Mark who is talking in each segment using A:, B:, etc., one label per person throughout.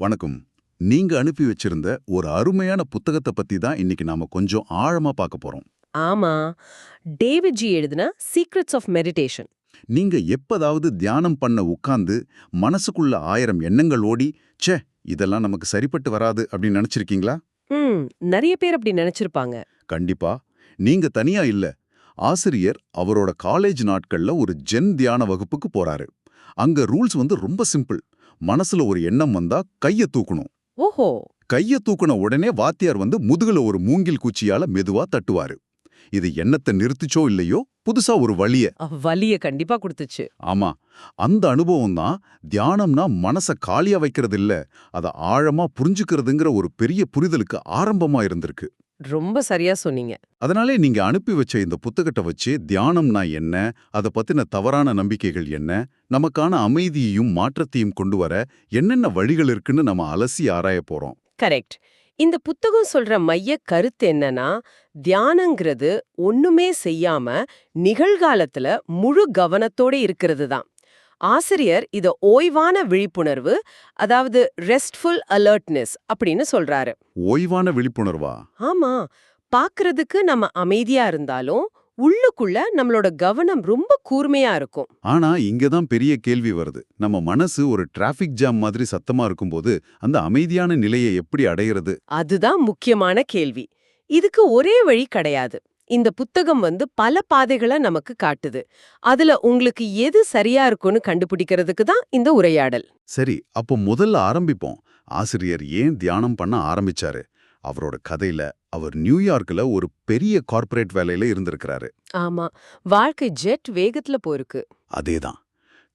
A: வணக்கம். நீங்க அனுப்பி வச்சிருந்த ஒரு அருமையான புத்தகத்தை பத்தி தான் இன்னைக்கு நாம கொஞ்சம் ஆழமா பார்க்க போறோம்.
B: ஆமா. டேவிட் ஜி எழுதின சீக்ரெட்ஸ் ஆஃப் மெடிடேஷன்
A: நீங்க எப்பதாவது தியானம் பண்ண உட்கார்ந்து மனசுக்குள்ள ஆயிரம் எண்ணங்கள் ஓடி ச்சே இதெல்லாம் நமக்கு சரிப்பட்டு வராது அப்படின்னு நினைச்சிருக்கீங்களா?
B: ம் நிறைய பேர் அப்படி நினைச்சிருப்பாங்க.
A: கண்டிப்பா. நீங்க தனியா இல்ல. ஆசிரியர் அவரோட காலேஜ் நாட்கள்ல ஒரு ஜென் தியான வகுப்புக்கு போறாரு. அங்க ரூல்ஸ் வந்து ரொம்ப சிம்பிள். மனசுல ஒரு எண்ணம் வந்தா கைய தூக்கணும்.
B: ஓஹோ.
A: கைய தூக்குன உடனே வாத்தியார் வந்து முதுகுல ஒரு மூங்கில் குச்சியால மெதுவா தட்டுவாரு. இது எண்ணத்தை நிறுத்துச்சோ இல்லையோ புதுசா ஒரு வழிய.
B: அவ் வலிய கண்டிப்பா கொடுத்துச்சு.
A: ஆமா. அந்த அனுபவம் தான் தியானம்னா மனச காலியா வைக்கிறது இல்ல அத ஆழமா புரிஞ்சுக்கிறதுங்கிற ஒரு பெரிய புரிதலுக்கு ஆரம்பமா இருந்திருக்கு.
B: ரொம்ப சரியா சொன்னீங்க.
A: அதனாலே நீங்க அனுப்பி வச்ச இந்த புத்தகத்தை வச்சு தியானம்னா என்ன அத பத்தின தவறான நம்பிக்கைகள் என்ன நமக்கான அமைதியையும் மாற்றத்தையும் கொண்டு வர என்னென்ன வழிகள் இருக்குன்னு நம்ம அலசி ஆராய போறோம்.
B: கரெக்ட். இந்த புத்தகம் சொல்ற மைய கருத்து என்னன்னா தியானங்கிறது ஒண்ணுமே செய்யாம நிகழ்காலத்துல முழு கவனத்தோட இருக்கிறது தான். ஆசிரியர் இத ஓய்வான விழிப்புணர்வு அதாவது ரெஸ்ட்ஃபுல் அலர்ட்னஸ் அப்படின்னு சொல்றாரு.
A: ஓய்வான விழிப்புணர்வா?
B: ஆமா. பாக்குறதுக்கு நம்ம அமைதியா இருந்தாலும் உள்ளுக்குள்ள நம்மளோட கவனம் ரொம்ப கூர்மையா இருக்கும்.
A: ஆனா இங்கதான் பெரிய கேள்வி வருது. நம்ம மனசு ஒரு டிராஃபிக் ஜாம் மாதிரி சத்தமா இருக்கும்போது அந்த அமைதியான நிலையை எப்படி அடையிறது?
B: அதுதான் முக்கியமான கேள்வி. இதுக்கு ஒரே வழி கிடையாது. இந்த புத்தகம் வந்து பல பாதைகளை நமக்கு காட்டுது. அதுல உங்களுக்கு எது சரியா இருக்கும்னு கண்டுபிடிக்கிறதுக்கு தான் இந்த உரையாடல்.
A: சரி அப்போ முதல்ல ஆரம்பிப்போம். ஆசிரியர் ஏன் தியானம் பண்ண ஆரம்பிச்சாரு? அவரோட கதையில அவர் நியூயார்க்ல ஒரு பெரிய கார்ப்பரேட் வேலையில இருந்திருக்கிறாரு.
B: ஆமா வாழ்க்கை ஜெட் வேகத்துல போயிருக்கு.
A: அதேதான்.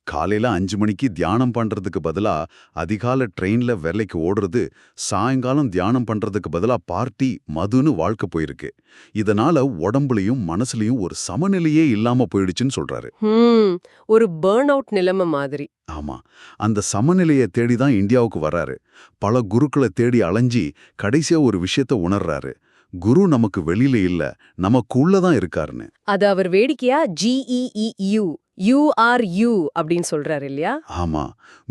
A: காலையில அஞ்சு மணிக்கு தியானம் பண்றதுக்கு பதிலா அதிகால ட்ரெயின்ல வேலைக்கு ஓடுறது சாயங்காலம் தியானம் பண்றதுக்கு பதிலா பார்ட்டி மதுன்னு வாழ்க்கை போயிருக்கு. இதனால உடம்புலயும் மனசுலயும் ஒரு சமநிலையே இல்லாம போயிடுச்சுன்னு சொல்றாரு.
B: ஹம். ஒரு பேர்ன் அவுட் நிலைமை மாதிரி.
A: ஆமா. அந்த சமநிலையை தேடி தான் இந்தியாவுக்கு வர்றாரு. பல குருக்களை தேடி அலைஞ்சி கடைசியா ஒரு விஷயத்த உணர்றாரு. குரு நமக்கு வெளியில இல்ல நமக்குள்ள தான் இருக்காருன்னு.
B: அது அவர் வேடிக்கையா? ஜிஇஇ யூ ஆர் யூ அப்படின்னு சொல்றாரு இல்லையா?
A: ஆமா.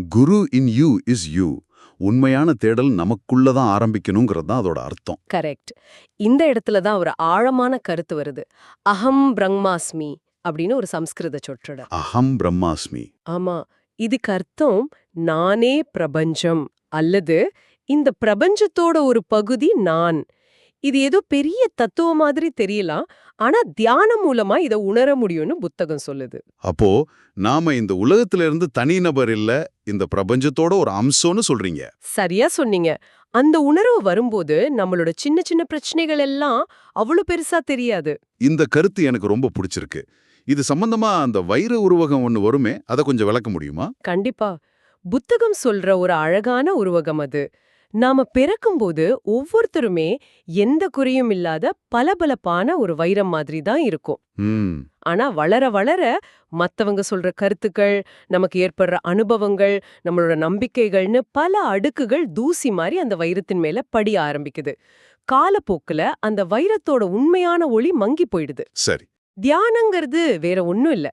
A: Guru in you is you. உண்மையான தேடல் நமக்குள்ள தான் ஆரம்பிக்கணுங்கிறது தான் அதோட அர்த்தம்.
B: கரெக்ட். இந்த இடத்துல தான் ஒரு ஆழமான கருத்து வருது. அகம் பிரம்மாஸ்மி அப்படின்னு ஒரு சம்ஸ்கிருத சொற்றொடர்.
A: அகம் பிரம்மாஸ்மி.
B: ஆமா. இதுக்கு அர்த்தம் நானே பிரபஞ்சம் அல்லது இந்த பிரபஞ்சத்தோட ஒரு பகுதி நான் இது ஏதோ பெரிய தத்துவ மாதிரி தெரியலாம். ஆனா தியானம் மூலமா இத உணர முடியும்னு புத்தகம் சொல்லுது.
A: அப்போ நாம இந்த உலகத்துல இருந்து தனிநபர் இல்ல இந்த பிரபஞ்சத்தோட ஒரு அம்சம்னு சொல்றீங்க.
B: சரியா சொன்னீங்க. அந்த உணர்வு வரும்போது நம்மளோட சின்ன சின்ன பிரச்சனைகள் எல்லாம் அவ்வளவு பெருசா தெரியாது.
A: இந்த கருத்து எனக்கு ரொம்ப பிடிச்சிருக்கு. இது சம்பந்தமா அந்த வைர உருவகம் ஒன்னு வருமே அதை கொஞ்சம் விளக்க முடியுமா?
B: கண்டிப்பா. புத்தகம் சொல்ற ஒரு அழகான உருவகம் அது. நாம பிறக்கும்போது ஒவ்வொருத்தருமே எந்த குறையும் இல்லாத பளபளப்பான ஒரு வைரம் மாதிரி தான் இருக்கும். ஆனா வளர வளர மத்தவங்க சொல்ற கருத்துக்கள் நமக்கு ஏற்படுற அனுபவங்கள் நம்மளோட நம்பிக்கைகள்னு பல அடுக்குகள் தூசி மாதிரி அந்த வைரத்தின் மேல படிய ஆரம்பிக்குது. காலப்போக்குல அந்த வைரத்தோட உண்மையான ஒளி மங்கி போயிடுது.
A: சரி.
B: தியானங்கிறது வேற ஒண்ணும் இல்ல.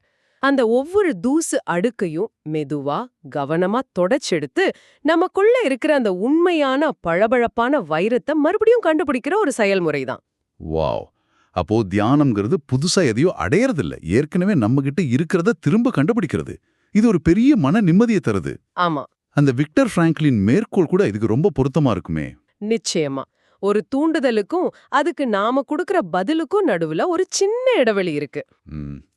B: அந்த ஒவ்வொரு தூசு அடுக்கையும் மெதுவா கவனமா தொடச்செடுத்து நமக்குள்ள இருக்கிற அந்த உண்மையான பளபளப்பான வைரத்தை மறுபடியும் கண்டுபிடிக்கிற ஒரு செயல்முறைதான்.
A: வாவ். அப்போ தியானம்ங்கிறது புதுசா எதையோ அடையறதில்ல. ஏற்கனவே நம்ம கிட்ட இருக்கிறத திரும்ப கண்டுபிடிக்கிறது. இது ஒரு பெரிய மன நிம்மதியை தருது.
B: ஆமா.
A: அந்த விக்டர் பிராங்க்லின் மேற்கோள் கூட இதுக்கு ரொம்ப பொருத்தமா இருக்குமே.
B: நிச்சயமா. ஒரு தூண்டுதலுக்கும் அதுக்கு நாம கொடுக்கிற பதிலுக்கும் நடுவுல ஒரு சின்ன இடைவெளி இருக்கு.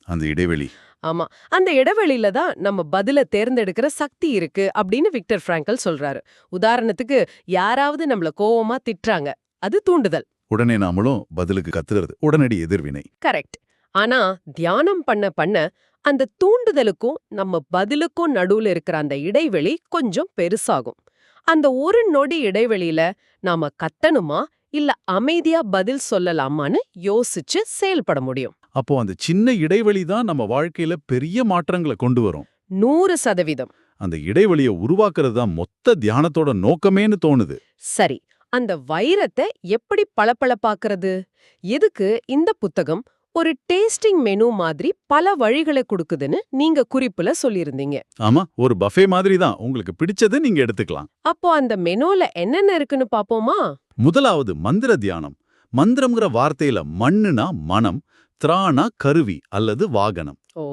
A: அந்த இடைவெளி.
B: ஆமா. அந்த இடைவெளியில தான் நம்ம பதில தேர்ந்தெடுக்கிற சக்தி இருக்கு அப்படின்னு விக்டர் பிராங்கல் சொல்றாரு. உதாரணத்துக்கு யாராவது நம்மள கோவமா திட்டுறாங்க. அது தூண்டுதல்.
A: உடனே நாமளும் பதிலுக்கு கத்துறது உடனடி எதிர்வினை.
B: கரெக்ட். ஆனா தியானம் பண்ண பண்ண அந்த தூண்டுதலுக்கும் நம்ம பதிலுக்கும் நடுவுல இருக்கிற அந்த இடைவெளி கொஞ்சம் பெருசாகும். அந்த ஒரு நொடி இடைவெளியில நாம கத்தணுமா? இல்ல அமைதியா பதில் சொல்லலாமான்னு யோசிச்சு செயல்பட முடியும்.
A: அப்போ அந்த சின்ன இடைவெளி தான் நம்ம வாழ்க்கையில பெரிய மாற்றங்களை கொண்டு வரும்.
B: நூறு சதவீதம்.
A: அந்த இடைவெளியை உருவாக்குறது தான் மொத்த தியானத்தோட நோக்கமேன்னு தோணுது.
B: சரி அந்த வைரத்தை எப்படி பளபளப்பாக்குறது? எதுக்கு இந்த புத்தகம் ஒரு டேஸ்டிங் மெனு மாதிரி பல வழிகளை கொடுக்குதுன்னு நீங்க குறிப்புல சொல்லியிருந்தீங்க.
C: ஆமா ஒரு பஃபே மாதிரி தான். உங்களுக்கு பிடிச்சது நீங்க எடுத்துக்கலாம்.
B: அப்போ அந்த மெனுல என்னென்ன இருக்குன்னு பாப்போமா?
C: முதலாவது மந்திர தியானம். மந்திரம்ங்கிற வார்த்தையில மண்ணுனா மனம் திரானா கருவி அல்லது வாகனம்.
B: ஓ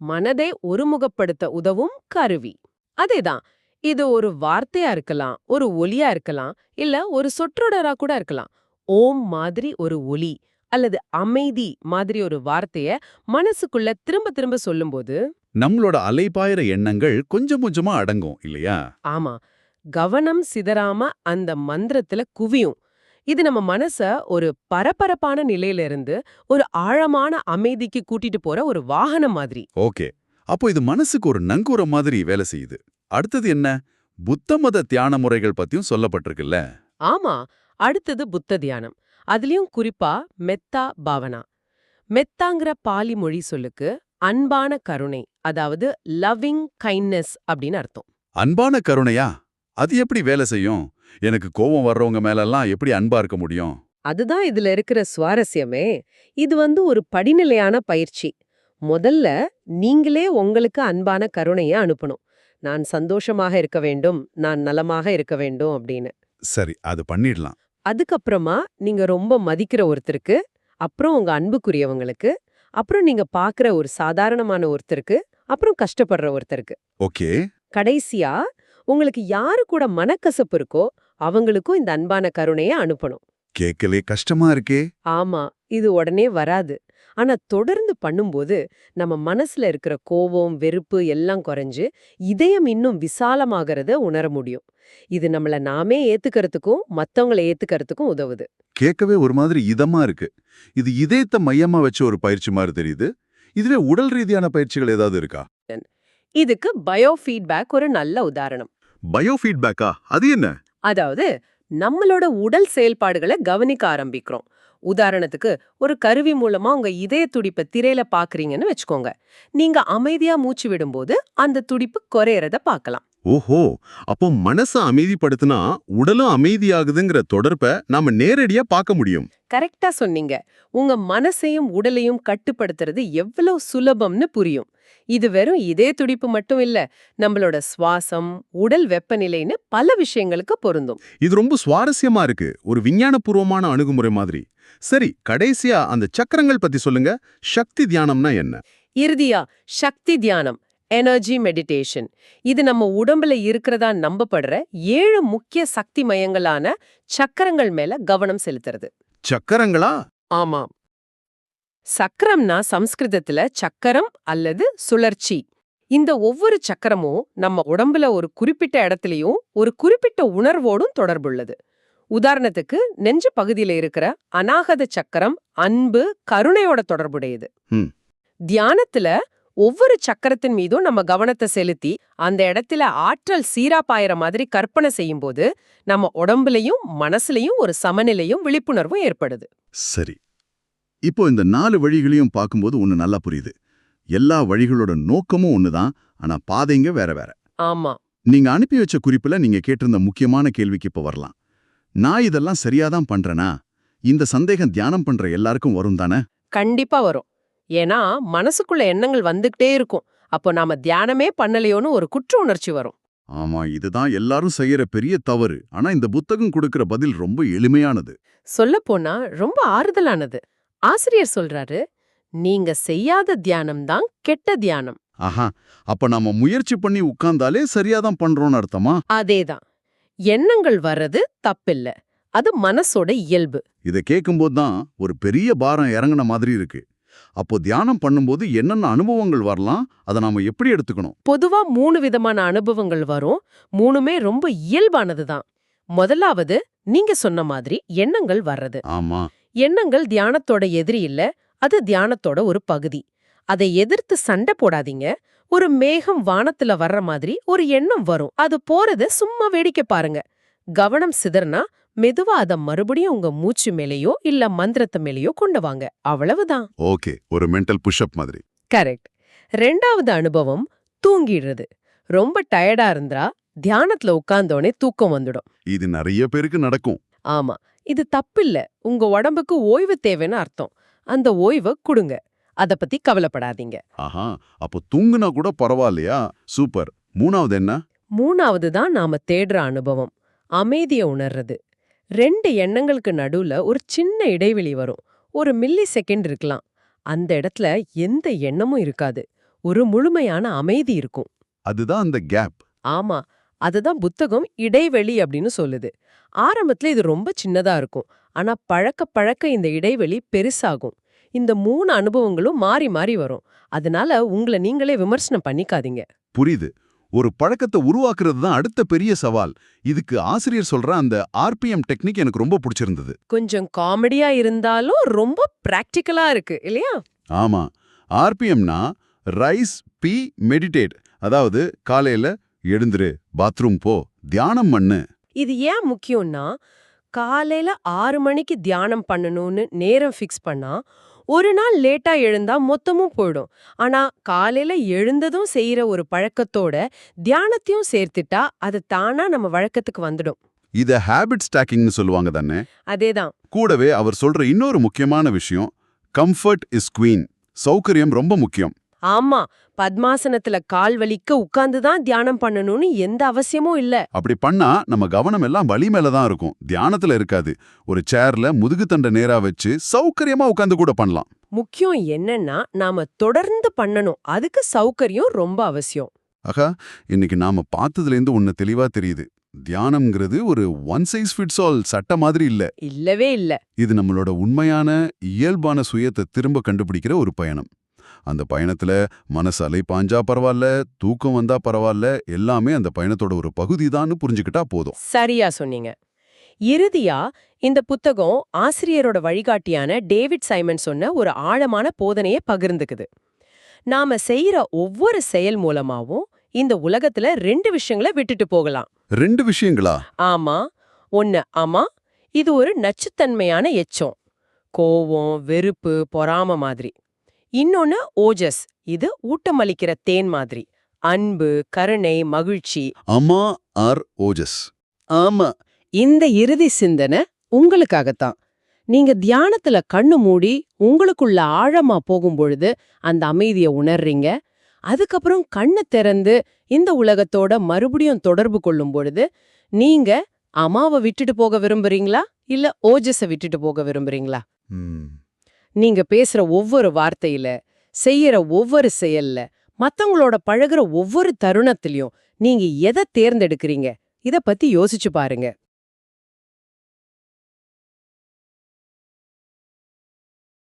B: மனதை ஒருமுகப்படுத்த உதவும் கருவி. அதேதான் இது ஒரு வார்த்தையா இருக்கலாம் ஒரு ஒலியா இருக்கலாம் இல்ல ஒரு சொற்றொடரா கூட இருக்கலாம். ஓம் மாதிரி ஒரு ஒலி அல்லது அமைதி மாதிரி ஒரு வார்த்தைய மனசுக்குள்ள திரும்ப திரும்ப சொல்லும்போது
C: நம்மளோட அலைபாயிர எண்ணங்கள் கொஞ்சம் கொஞ்சமா அடங்கும் இல்லையா?
B: ஆமா கவனம் சிதறாம அந்த மந்திரத்துல குவியும். இது நம்ம மனச ஒரு பரபரப்பான நிலையில இருந்து ஒரு ஆழமான அமைதிக்கு கூட்டிட்டு போற ஒரு வாகனம் மாதிரி.
C: ஓகே. அப்போ இது மனசுக்கு ஒரு நங்கூரம் மாதிரி வேலை செய்யுது. அடுத்தது என்ன? புத்த மத தியான முறைகள் பத்தியும் சொல்லப்பட்டிருக்குல்ல.
B: ஆமா. அடுத்தது புத்த தியானம். அதுலயும் குறிப்பா மெத்தா பாவனா. மெத்தாங்கிற பாலி மொழி சொல்லுக்கு அன்பான கருணை அதாவது லவ்விங் கைண்ட்னஸ் அப்படின்னு அர்த்தம்.
C: அன்பான கருணையா? அது எப்படி வேலை செய்யும்? எனக்கு கோபம் வர்றவங்க மேலெல்லாம் எப்படி அன்பா இருக்க முடியும்?
B: அதுதான் இதுல இருக்கிற சுவாரஸ்யமே. இது வந்து ஒரு படிநிலையான பயிற்சி. முதல்ல நீங்களே உங்களுக்கு அன்பான கருணைய அனுப்பணும். நான் சந்தோஷமாக இருக்க வேண்டும் நான் நலமாக இருக்க வேண்டும் அப்படின்னு.
C: சரி அது பண்ணிடலாம்.
B: அதுக்கப்புறமா நீங்க ரொம்ப மதிக்கிற ஒருத்தருக்கு அப்புறம் உங்க அன்புக்குரியவங்களுக்கு அப்புறம் நீங்க பாக்குற ஒரு சாதாரணமான ஒருத்தருக்கு அப்புறம் கஷ்டப்படுற ஒருத்தருக்கு.
C: ஓகே.
B: கடைசியா உங்களுக்கு யாரு கூட மனக்கசப்பு இருக்கோ அவங்களுக்கும் இந்த அன்பான கருணைய அனுப்பணும்.
C: கேட்கலே கஷ்டமா இருக்கே.
B: ஆமா இது உடனே வராது. ஆனா தொடர்ந்து பண்ணும்போது நம்ம மனசுல இருக்கிற கோபம் வெறுப்பு எல்லாம் குறைஞ்சு இதயம் இன்னும் விசாலமாகறத உணர முடியும். இது நம்மள நாமே ஏத்துக்கிறதுக்கும் மத்தவங்கள ஏத்துக்கிறதுக்கும் உதவுது.
C: கேட்கவே ஒரு மாதிரி இதமா இருக்கு. இது இதயத்தை மையமா வச்ச ஒரு பயிற்சி மாதிரி தெரியுது. இதுவே உடல் ரீதியான பயிற்சிகள் ஏதாவது இருக்கா?
B: இதுக்கு பயோ ஃபீட்பேக் ஒரு நல்ல உதாரணம்.
C: பயோ ஃபீட்பேக்கா அது என்ன?
B: அதாவது நம்மளோட உடல் செயல்பாடுகளை கவனிக்க ஆரம்பிக்கிறோம். உதாரணத்துக்கு ஒரு கருவி மூலமா உங்க இதய துடிப்பை திரையில பாக்குறீங்கன்னு வச்சுக்கோங்க. நீங்க அமைதியா மூச்சு விடும்போது அந்த துடிப்பு குறையறத பார்க்கலாம்.
D: ஓஹோ அப்போ மனச அமைதிப்படுத்தினா உடலும் அமைதியாகுதுங்கிற தொடர்பை நாம நேரடியா பார்க்க முடியும்.
B: கரெக்டா சொன்னீங்க. உங்க மனசையும் உடலையும் கட்டுப்படுத்துறது எவ்வளவு சுலபம்னு புரியும். இது வெறும் இதய துடிப்பு மட்டும் இல்ல நம்மளோட சுவாசம் உடல் வெப்பநிலைன்னு பல விஷயங்களுக்கு பொருந்தும்.
D: இது ரொம்ப சுவாரஸ்யமா இருக்கு. ஒரு விஞ்ஞானபூர்வமான அணுகுமுறை மாதிரி. சரி கடைசியா அந்த சக்கரங்கள் பத்தி சொல்லுங்க. சக்தி தியானம்னா என்ன?
B: இறுதியா சக்தி தியானம். எனர்ஜி மெடிடேஷன் இது நம்ம உடம்புல இருக்கிறதா நம்பப்படுற ஏழு முக்கிய சக்தி மயங்களான சக்கரங்கள் மேல கவனம் செலுத்துறது.
D: சக்கரங்களா?
B: ஆமாம் சக்கரம்னா சம்ஸ்கிருதத்துல சக்கரம் அல்லது சுழற்சி. இந்த ஒவ்வொரு சக்கரமும் நம்ம உடம்புல ஒரு குறிப்பிட்ட இடத்துலயும் ஒரு குறிப்பிட்ட உணர்வோடும் தொடர்புள்ளது. உதாரணத்துக்கு நெஞ்சு பகுதியில இருக்கிற அநாகத சக்கரம் அன்பு கருணையோட தொடர்புடையது. தியானத்துல ஒவ்வொரு சக்கரத்தின் மீதும் நம்ம கவனத்தை செலுத்தி அந்த இடத்துல ஆற்றல் சீரா பாயிற மாதிரி கற்பனை செய்யும்போது நம்ம உடம்புலயும் மனசுலயும் ஒரு சமநிலையும் விழிப்புணர்வும் ஏற்படுது.
A: சரி. இப்போ இந்த நாலு வழிகளையும் பார்க்கும்போது ஒன்னு நல்லா புரியுது. எல்லா வழிகளோட நோக்கமும் ஒண்ணுதான் ஆனா பாதைங்க வேற வேற.
B: ஆமா.
A: நீங்க அனுப்பி வச்ச குறிப்புல நீங்க கேட்டிருந்த முக்கியமான கேள்விக்கு இப்ப வரலாம். நான் இதெல்லாம் சரியாதான் பண்றேனா? இந்த சந்தேகம் தியானம் பண்ற எல்லாருக்கும் வரும் தானே?
B: கண்டிப்பா வரும். ஏன்னா மனசுக்குள்ள எண்ணங்கள் வந்துகிட்டே இருக்கும். அப்போ நாம தியானமே பண்ணலையோன்னு ஒரு குற்ற உணர்ச்சி வரும்.
A: ஆமா இதுதான் எல்லாரும் செய்யற பெரிய தவறு. ஆனா இந்த புத்தகம் கொடுக்கிற பதில் ரொம்ப எளிமையானது.
B: சொல்லப்போனா ரொம்ப ஆறுதலானது. ஆசிரியர் சொல்றாரு நீங்க செய்யாத தியானம் தான் கெட்ட தியானம்.
A: ஆஹா அப்ப நாம முயற்சி பண்ணி உட்கார்ந்தாலே சரியாதான் பண்றோம்னு அர்த்தமா?
B: அதேதான் எண்ணங்கள் வர்றது தப்பில்ல. அது மனசோட இயல்பு.
A: இதை கேட்கும்போது தான் ஒரு பெரிய பாரம் இறங்குன மாதிரி இருக்கு. அப்போ தியானம் பண்ணும்போது என்னென்ன அனுபவங்கள் வரலாம்? அதை நாம எப்படி எடுத்துக்கணும்?
B: பொதுவா மூணு விதமான அனுபவங்கள் வரும். மூணுமே ரொம்ப இயல்பானது தான். முதலாவது நீங்க சொன்ன மாதிரி எண்ணங்கள் வர்றது.
A: ஆமா.
B: எண்ணங்கள் தியானத்தோட எதிரி இல்ல அது தியானத்தோட ஒரு பகுதி. அதை எதிர்த்து சண்டை போடாதீங்க. ஒரு மேகம் வானத்துல வர்ற மாதிரி ஒரு எண்ணம் வரும். அது போறத சும்மா வேடிக்கை பாருங்க. கவனம் சிதறனா மெதுவா அத மறுபடியும் உங்க மூச்சு மேலேயோ இல்ல மந்திரத்து மேலேயோ கொண்டு வாங்க. அவ்வளவுதான்.
A: ஓகே ஒரு மென்டல் புஷ்அப் மாதிரி.
B: கரெக்ட் ரெண்டாவது அனுபவம் தூங்கிடுறது. ரொம்ப டயர்டா இருந்தா தியானத்துல உட்கார்ந்தோனே தூக்கம் வந்துடும்.
A: இது நிறைய பேருக்கு நடக்கும்.
B: ஆமா. இது தப்பில்ல. உங்க உடம்புக்கு ஓய்வு தேவைன்னு அர்த்தம். அந்த ஓய்வை கொடுங்க. அத பத்தி கவலைப்படாதீங்க.
A: ஆஹா அப்போ தூங்குனா கூட பரவாயில்லையா? சூப்பர். மூணாவது என்ன?
B: மூணாவது தான் நாம தேடுற அனுபவம். அமைதியை உணர்றது. ரெண்டு எண்ணங்களுக்கு நடுவுல ஒரு சின்ன இடைவெளி வரும். ஒரு மில்லி செகண்ட் இருக்கலாம். அந்த இடத்துல எந்த எண்ணமும் இருக்காது. ஒரு முழுமையான அமைதி இருக்கும்.
A: அதுதான் அந்த கேப்.
B: ஆமா. அதுதான் புத்தகம் இடைவெளி அப்படின்னு சொல்லுது. ஆரம்பத்துல இது ரொம்ப சின்னதா இருக்கும். ஆனா பழக்க பழக்க இந்த இடைவெளி பெருசாகும். இந்த மூணு அனுபவங்களும் மாறி மாறி வரும். அதனால உங்களை நீங்களே விமர்சனம் பண்ணிக்காதீங்க.
A: புரியுது. ஒரு பழக்கத்தை உருவாக்குறது தான் அடுத்த பெரிய சவால். இதுக்கு ஆசிரியர் சொல்ற அந்த ஆர்பிஎம் டெக்னிக் எனக்கு ரொம்ப பிடிச்சிருந்தது.
B: கொஞ்சம் காமெடியா இருந்தாலும் ரொம்ப பிராக்டிக்கலா இருக்கு இல்லையா?
A: ஆமா. ஆர்பிஎம்னா ரைஸ் பி மெடிடேட். அதாவது காலையில எழுந்துரு பாத்ரூம் போ தியானம் பண்ணு.
B: இது ஏன் முக்கியம்னா காலையில ஆறு மணிக்கு தியானம் பண்ணணும்னு நேரம் ஃபிக்ஸ் பண்ணா ஒரு நாள் லேட்டா எழுந்தா மொத்தமும் போயிடும். ஆனா காலையில எழுந்ததும் செய்யற ஒரு பழக்கத்தோட தியானத்தையும் சேர்த்துட்டா அது தானா நம்ம வழக்கத்துக்கு வந்துடும்.
A: இத ஹேபிட் ஸ்டாக்கிங்னு சொல்லுவாங்க தானே?
B: அதேதான்.
A: கூடவே அவர் சொல்ற இன்னொரு முக்கியமான விஷயம் கம்ஃபர்ட் இஸ் குவீன் சௌகரியம் ரொம்ப முக்கியம்.
B: ஆமா பத்மாசனத்துல கால் வலிக்க உட்கார்ந்து தான் தியானம் பண்ணணும்னு எந்த அவசியமும் இல்ல.
A: அப்படி பண்ணா நம்ம கவனம் எல்லாம் வலி மேல தான் இருக்கும். தியானத்துல இருக்காது. ஒரு சேர்ல முதுகு தண்டை நேரா வச்சு சௌகரியமா உட்கார்ந்து கூட பண்ணலாம்.
B: முக்கியம் என்னன்னா நாம தொடர்ந்து பண்ணணும். அதுக்கு சௌகரியம் ரொம்ப அவசியம்.
A: ஆகா இன்னைக்கு நாம பார்த்ததுல இருந்து ஒன்னு தெளிவா தெரியுது. தியானம்ங்கிறது ஒரு ஒன் சைஸ் ஃபிட்ஸ் ஆல் சட்ட மாதிரி இல்ல.
B: இல்லவே இல்ல.
A: இது நம்மளோட உண்மையான இயல்பான சுயத்தை திரும்ப கண்டுபிடிக்கிற ஒரு பயணம். அந்த பயணத்துல மனசு அலை பாஞ்சா பரவாயில்ல தூக்கம் வந்தா பரவாயில்ல எல்லாமே அந்த பயணத்தோட ஒரு பகுதி புரிஞ்சுக்கிட்டா போதும்.
B: சரியா சொன்னீங்க. இறுதியா இந்த புத்தகம் ஆசிரியரோட வழிகாட்டியான டேவிட் சைமன் சொன்ன ஒரு ஆழமான போதனையை பகிர்ந்துக்குது. நாம செய்யற ஒவ்வொரு செயல் மூலமாவும் இந்த உலகத்துல ரெண்டு விஷயங்களை விட்டுட்டு போகலாம்.
A: ரெண்டு விஷயங்களா?
B: ஆமா. ஒன்னு ஆமா இது ஒரு நச்சுத்தன்மையான எச்சம். கோவம் வெறுப்பு பொறாம மாதிரி. இன்னொன்னு ஓஜஸ். இது ஊட்டமளிக்கிற தேன் மாதிரி. அன்பு கருணை மகிழ்ச்சி.
A: அம்மா ஆர் ஓஜஸ்.
B: ஆமா. இந்த இறுதி சிந்தனை உங்களுக்காகத்தான். நீங்க தியானத்துல கண்ணு மூடி உங்களுக்குள்ள ஆழமா போகும் பொழுது அந்த அமைதியை உணர்றீங்க. அதுக்கப்புறம் கண்ணை திறந்து இந்த உலகத்தோட மறுபடியும் தொடர்பு கொள்ளும் பொழுது நீங்க அம்மாவை விட்டுட்டு போக விரும்புறீங்களா? இல்ல ஓஜஸ விட்டுட்டு போக விரும்புறீங்களா?
A: ம்,
B: நீங்க பேசுற ஒவ்வொரு வார்த்தையில செய்யற ஒவ்வொரு செயல்ல மத்தவங்களோட பழகுற ஒவ்வொரு தருணத்திலயும் நீங்க எதை தேர்ந்தெடுக்கிறீங்க? இத பத்தி யோசிச்சு பாருங்க.